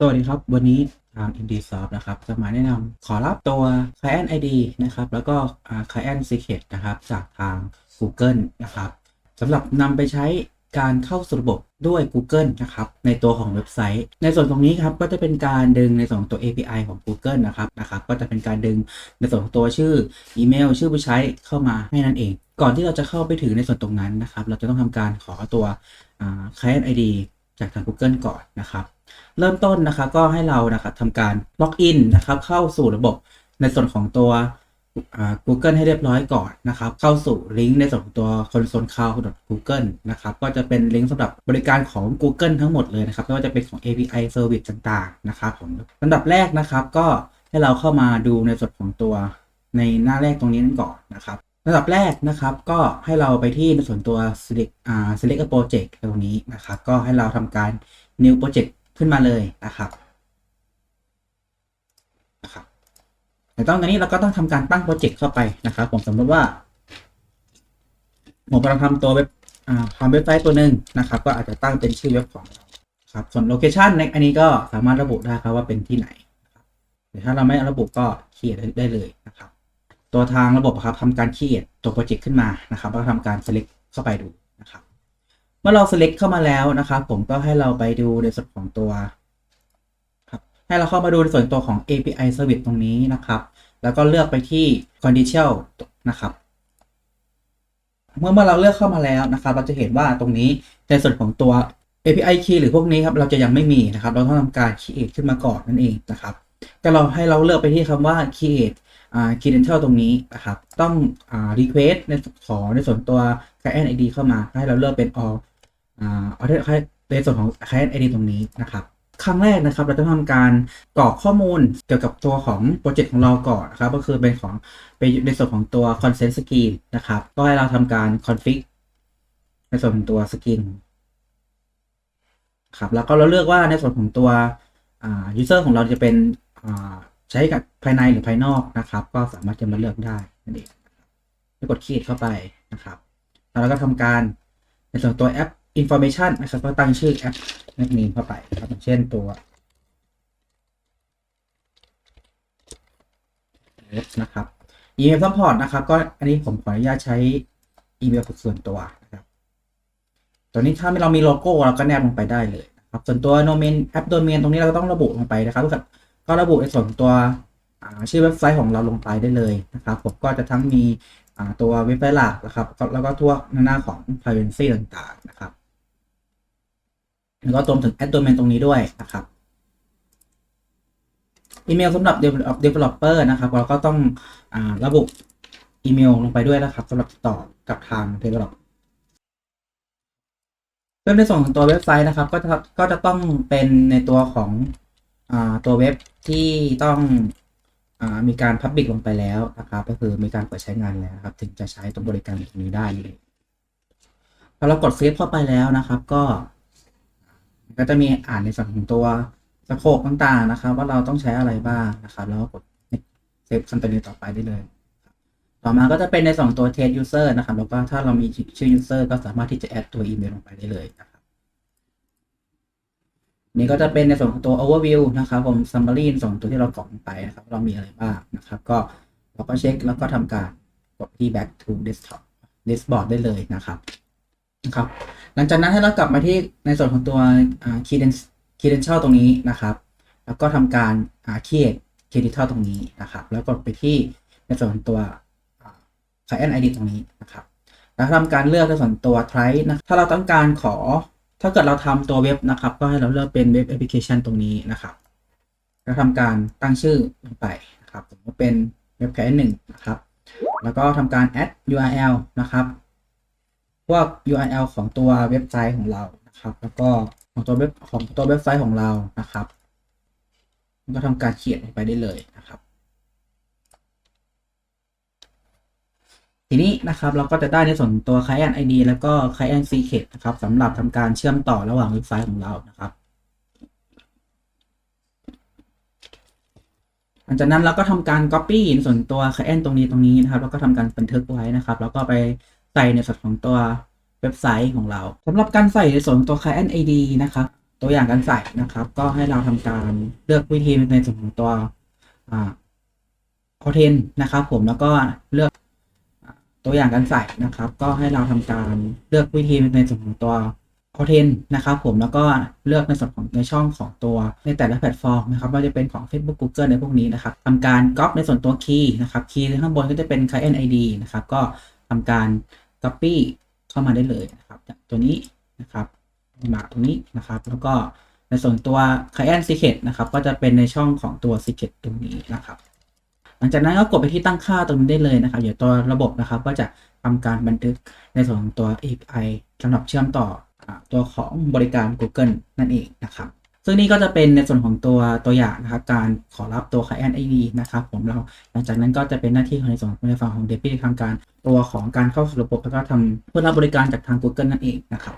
สวัสดีครับ วันนี้ทาง InDesoft นะครับ จะมาแนะนำขอรับตัว Client ID นะครับ แล้วก็ Client Secret นะครับ จากทาง Google นะครับสำหรับนำไปใช้การเข้าสู่ระบบด้วย Google นะครับ ในตัวของเว็บไซต์ ในส่วนตรงนี้ครับ ก็จะเป็นการดึงในส่วนของตัว API ของ Google นะครับนะครับ ก็จะเป็นการดึงในส่วนของตัวชื่ออีเมล ชื่อผู้ใช้เข้ามาให้นั่นเอง ก่อนที่เราจะเข้าไปถึงในส่วนตรงนั้นนะครับ เราจะต้องทำการขอตัว Client ID จากทาง Google ก่อนนะครับ เริ่มต้นนะครับก็ให้เรานะครับทำการล็อกอินนะครับเข้าสู่ระบบในส่วนของตัว Google ให้เรียบร้อยก่อนนะครับ เข้าสู่ลิงก์ในส่วนของตัว console cloud google นะครับ ก็จะเป็นลิงก์สำหรับบริการของ Google ทั้งหมดเลยนะครับไม่ว่าจะเป็นของ API service ต่างๆนะครับผมลำดับแรกนะครับ ก็ให้เราเข้ามาดูในส่วนของตัวในหน้าแรกตรงนี้นั่นก่อนนะครับระดับแรกนะครับก็ให้เราไปที่ในส่วนตัว select อ่า select a project ตรงนี้นะครับ ก็ให้เราทำการ new project ขึ้นมาเลยนะครับนะครับแต่ตอนนี้เราก็ต้องทำการตั้งโปรเจกต์เข้าไปนะครับผมสมมติว่าผมกำลังทำตัวเว็บอ่าทำเว็บไซต์ตัวหนึ่งนะครับ ก็อาจจะตั้งเป็นชื่อเว็บของครับส่วนโลเคชันในอันนี้ก็สามารถระบุได้ครับว่าเป็นที่ไหนหรือถ้าเราไม่ระบุก็เขียนได้เลยนะครับ ตัวทางระบบครับทำการเขียนตัวโปรเจกต์ขึ้นมานะครับแล้วทำการ select เข้าไปดูนะครับ มื่อเรา select เข้ามาแล้วนะครับ ผมก็ให้เราไปดูในส่วนของตัวครับให้เราเข้ามาดูในส่วนตัวของ API service ตรงนี้นะครับ แล้วก็เลือกไปที่ conditional นะครับ เมื่อเมื่อเราเลือกเข้ามาแล้วนะครับ เราจะเห็นว่าตรงนี้ในส่วนของตัว API key หรือพวกนี้ครับเราจะยังไม่มีนะครับ เราต้องทำการ create ขึ้นมาก่อนนั่นเองนะครับ ก็เราให้เราเลือกไปที่คำว่า create อ่า credential ตรงนี้นะครับ ต้อง request ในขอในส่วนตัว client ID เข้ามา ให้เราเลือกเป็น all อ่าเอาในส่วนของ client ID ตรงนี้นะครับครั้งแรกนะครับ เราจะทำการกรอกข้อมูลเกี่ยวกับตัวของโปรเจกต์ของเราก่อนนะครับ ก็คือเป็นของเป็นในส่วนของตัว consent scheme นะครับ ก็ให้เราทำการ config ในส่วนของตัว skin ครับ แล้วก็เราเลือกว่าในส่วนของตัว user ของเราจะเป็นใช้กับภายในหรือภายนอกนะครับ ก็สามารถจะมาเลือกได้นั่นเองกด create เข้าไปนะครับ แล้วเราก็ทำการในส่วนตัวแอป information นะครับก็ตั้งชื่อแอปนักเนเข้าไปนะครับเช่นตัวนะครับอีเมลซัพพอร์ตนะครับ ก็อันนี้ผมขออนุญาตใช้อีเมลส่วนตัวนะครับ ตัวนี้ถ้าเรามีโลโก้เราก็แนบลงไปได้เลยนะครับ ส่วนตัวโดเมนแอปโดเมนตรงนี้เราก็ต้องระบุลงไปนะครับก็ระบุในส่วนตัวชื่อเว็บไซต์ของเราลงไปได้เลยนะครับ ผมก็จะทั้งมีตัวเว็บไซต์หลักนะครับ แล้วก็ทั่วหน้าของ privacy ต่างๆนะครับ แล้วก็รวมถึง add domain ตรงนี้ด้วยนะครับอีเมลสำหรับ developer นะครับ เราก็ต้องอระบุอีเมลลงไปด้วยนะครับสำหรับติดต่อกับทาง develop เรื่องในส่วนของตัวเว็บไซต์นะครับ ก็จะก็จะต้องเป็นในตัวของอตัวเว็บที่ต้องอมีการ Public ลงไปแล้วนะครับ ก็คือมีการเปิดใช้งานแล้วครับ ถึงจะใช้ตัวบริการตรงนี้ได้พอเรากดเซฟเข้าไปแล้วนะครับ ก็ ก็จะมีอ่านในส่วนของตัวสโคปต่างๆนะครับ ว่าเราต้องใช้อะไรบ้างนะครับ แล้วก็กดเซฟคันตัวนี้ต่อไปได้เลย ต่อมาก็จะเป็นในส่วนตัว test user นะครับ แล้วก็ถ้าเรามีชื่อ user ก็สามารถที่จะแอดตัวอีเมลลงไปได้เลยนะครับนี่ก็จะเป็นในส่วนของตัว overview นะครับ ผม summary ในส่วนตัวที่เรากรอกลงไปนะครับ เรามีอะไรบ้างนะครับ ก็เราก็เช็คแล้วก็ทำการกดที่ back to desktop dashboard ได้เลยนะครับ นะครับ หลังจากนั้นให้เรากลับมาที่ในส่วนของตัว credential ตรงนี้นะครับ แล้วก็ทำการ create credential ตรงนี้นะครับ แล้วกดไปที่ในส่วนของตัว client ID ตรงนี้นะครับ แล้วทำการเลือกในส่วนตัว try นะ ถ้าเราต้องการขอ ถ้าเกิดเราทำตัวเว็บนะครับ ก็ให้เราเลือกเป็นเว็บแอปพลิเคชันตรงนี้นะครับ แล้วทำการตั้งชื่อลงไปนะครับ ผมว่าเป็นเว็บ client หนึ่งนะครับ แล้วก็ทำการ add URL นะครับ พวก URL ของตัวเว็บไซต์ของเรานะครับ แล้วก็ของตัวเว็บของตัวเว็บไซต์ของเรานะครับก็ทำการเขียนไปได้เลยนะครับ ทีนี้นะครับเราก็จะได้ในส่วนตัว client ID แล้วก็ client secret นะครับสำหรับทำการเชื่อมต่อระหว่างเว็บไซต์ของเรานะครับหลังจากนั้นเราก็ทำการ copy ในส่วนตัว client ตรงนี้ตรงนี้นะครับ แล้วก็ทำการบันทึกไว้นะครับ แล้วก็ไป ใส่ในส่วนของตัวเว็บไซต์ของเราสำหรับการใส่ในส่วนของตัว client ID นะครับ ตัวอย่างการใส่นะครับ ก็ให้เราทำการเลือกวิธีในส่วนของตัวอ่าคอเทนนะครับ ผมแล้วก็เลือกตัวอย่างการใส่นะครับ ก็ให้เราทำการเลือกวิธีในส่วนของตัวคอเทนนะครับผมแล้วก็เลือกในส่วนของในช่องของตัวในแต่ละแพลตฟอร์มนะครับว่าจะเป็นของ Facebook Google ในพวกนี้นะครับทำการก๊อปในส่วนตัวคีย์นะครับคีย์ข้างบนก็จะเป็น Client ID นะครับก็ทำการ Copy เข้ามาได้เลยนะครับตัวนี้นะครับมาตรงนี้นะครับ แล้วก็ในส่วนตัว Client Secret นะครับก็จะเป็นในช่องของตัว Secret ตรงนี้นะครับ หลังจากนั้นก็กดไปที่ตั้งค่าตรงนี้ได้เลยนะครับ เดี๋ยวตัวระบบนะครับก็จะทำการบันทึกในส่วนของตัว API สำหรับเชื่อมต่อตัวของบริการ Google นั่นเองนะครับ ซึ่งนี่ก็จะเป็นในส่วนของตัวตัวอย่างนะครับ การขอรับตัว Client ID นะครับ ผมเราหลังจากนั้นก็จะเป็นหน้าที่ของในส่วนในฝั่งของ d e p ที่ทำการตัวของการเข้าสู่ระบบแล้วก็ทำเพื่อรับบริการจากทาง Google นั่นเองนะครับ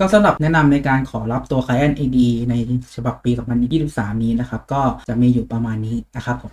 ก็สำหรับแนะนำในการขอรับตัว Client ID ในฉบับปี 2023 นี้นะครับ ก็จะมีอยู่ประมาณนี้นะครับผม